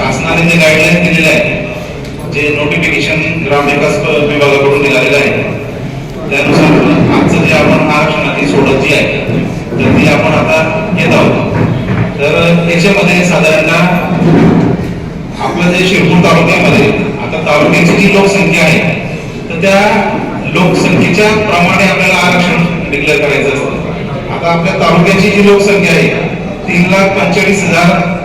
शासनाने जे गाईडलाईन दिलेले आहे जे नोटिफिकेशन ग्रामविकास विभागाकडून निघालेलं आहे त्यानुसार आजचं जे आपण आरक्षणाची सोडत जी आहे तर ती आपण आता घेत आहोत. तर त्याच्यामध्ये साधारणतः आपलं जे शिरपूर तालुक्यामध्ये आता तालुक्याची जी लोकसंख्या आहे तर त्या लोकसंख्येच्या प्रमाणे आपल्याला आरक्षण डिक्लेअर करायचं असतं. आता आपल्या तालुक्याची जी लोकसंख्या आहे तीन लाख पंचेचाळीस हजार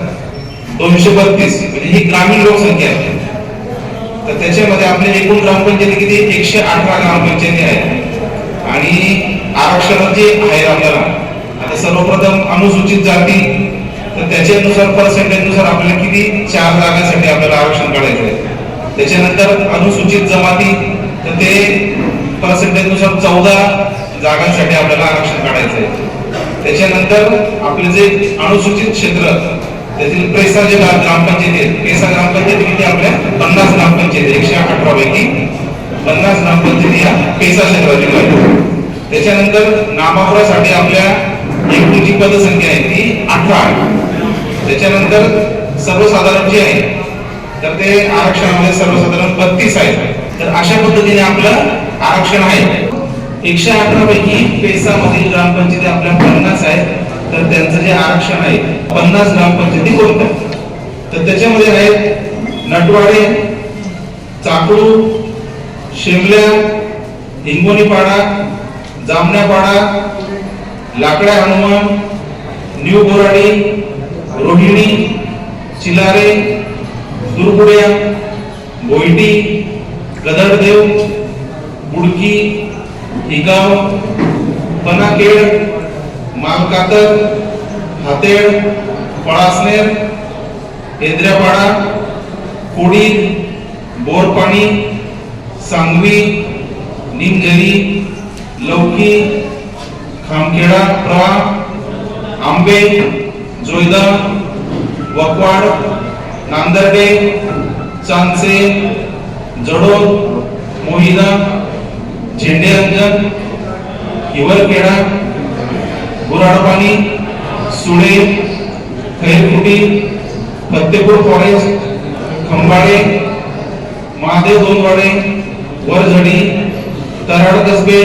दोनशे बत्तीस. म्हणजे ही ग्रामीण लोकसंख्या आहे. तर त्याच्यामध्ये आपले एकूण ग्रामपंचायती किती? एकशे अठरा ग्रामपंचायती आहेत. आणि आरक्षण जे आहे आपल्याला. आता सर्वप्रथम अनुसूचित जाती तर त्याच्यानुसार पर्सेंटेजनुसार आपल्याला किती? चार जागांसाठी आपल्याला आरक्षण काढायचं आहे. त्याच्यानंतर अनुसूचित जमाती तर ते पर्सेंटेजनुसार चौदा जागांसाठी आपल्याला आरक्षण काढायचं आहे. त्याच्यानंतर आपले जे अनुसूचित क्षेत्र त्यातील पैसा जे ग्रामपंचायती आहेत पेसा ग्रामपंचायती किती आपल्या? पन्नास ग्रामपंचायती एकशे अठरा पैकी पन्नास ग्रामपंचायती या पेसा क्षेत्रातील आहेत त्याच्यानंतर नामापुरासाठी आपल्या एकूण जी पदसंख्या आहे ती अठरा आहे. त्याच्यानंतर सर्वसाधारण जे आहे तर ते आरक्षणामध्ये सर्वसाधारण बत्तीस आहे. तर अशा पद्धतीने आपलं आरक्षण आहे. एकशे अठरा पैकी पेसामधील ग्रामपंचायती आपल्या पन्नास आहेत. तर त्यांचं जे आरक्षण आहे पन्नास ग्रामपंचायती कोणत्या? तर त्याच्यामध्ये आहेत नटवाडे चाकडू शिमल्या हिंगोनीपाडा जामण्यापाडा लाकड्या हनुमान न्यू बोराडी रोहिणी चिलारे दुर्गुड्या बोईटी गदरदेव बुडकी हिगाव पनाकेड मालकातर हातेड पळासनेर एद्र्यापाडा कोडी बोरपाणी सांगवी निमजरी लौकी खामखेडा प्रवा आंबे जोयदा वकवाड नांदर्डे चांदसे जडोद मोहिदा झेंडेअंजन हिवरखेडा गुराडपाणी सुळे खैरकुटी फत्तेपूर फॉरेस्ट खंबाळे महादेव दोनवाडे वरझडी तराड कसबे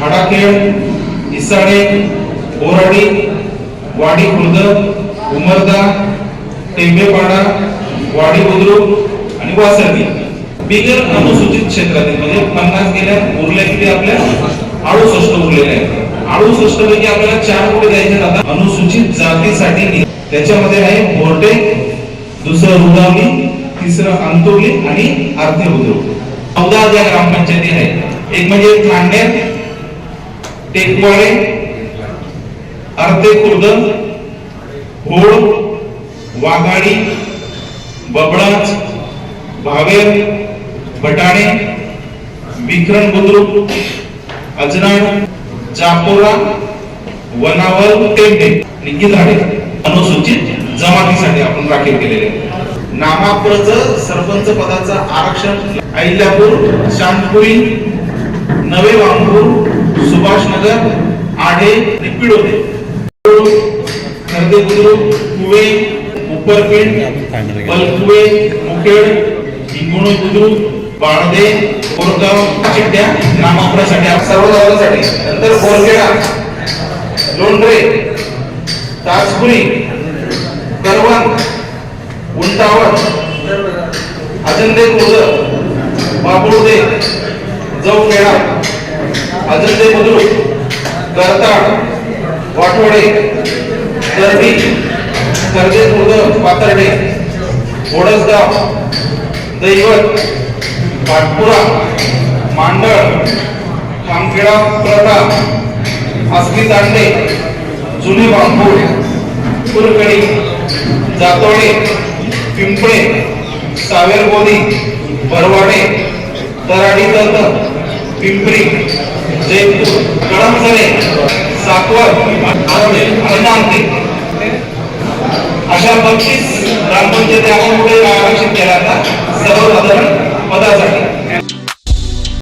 हाडाखेड इसाडे बोराडी वाडी खुर्द उमरदा टेंबेपाडा वाडी बुद्रुक आणि वासर्गी. बिगर अनुसूचित क्षेत्रातील म्हणजे पन्नास गेल्या उरल्या किती आपल्या? अडुसष्ट उरलेल्या आहेत. अडुसष्ट पैकी आपल्याला चार कोटी द्यायचे आता. अनुसूचित जातीसाठी त्याच्यामध्ये आहे मोर्टे दुसरं रुदावली तिसरं अंतोली आणि अर्धे उद्योग चौदा ज्या ग्रामपंचायती आहेत एक म्हणजे ठाणे टेकवाळे अर्धे खुर्द होळ वाघाडी बबडाच भावेर भटाणे विक्रम बुद्रुक अजनाड जापोरा वनावल टेंडे आणि झाडे अनुसूचित जमातीसाठी आपण राखीव केलेले नामाप्रज सरपंच पदाचं आरक्षण अहिल्यापूर शांतपुरी नवे वांगूर सुभाषनगर आढे पिडोदे खरदे बुद्रुक कुवे उपरपिंड बलकुवे मुखेड हिंगोणी बुद्रुक बाळदे कोरगाव चिड्ड्या नामापुरासाठी आप- सर्व गावांसाठी. नंतर बोरखेडा लोंढरे ताजपुरी करवण उंटावळ अजंदे खुर्द बाबुळदे जवखेडा अजंदे बुद्रुक करताड वाठोडे दर्डी कर्जे खुर्द पातर्डे ओडसगाव दैवत पाटपुरा मांडळ खामखेडा प्रताप आसली दांडे जुने बांबूळ कुरकडी जातोडे पिंपळे सावेरबोली बरवाडे तराडी तर्द पिंपरी जयपूर कळमसरे साकवर आरोडे आणि अशा बक्षीस ग्रामपंचायती आपण पुढे आरक्षित केला आता. सर्वसाधारण 我在这。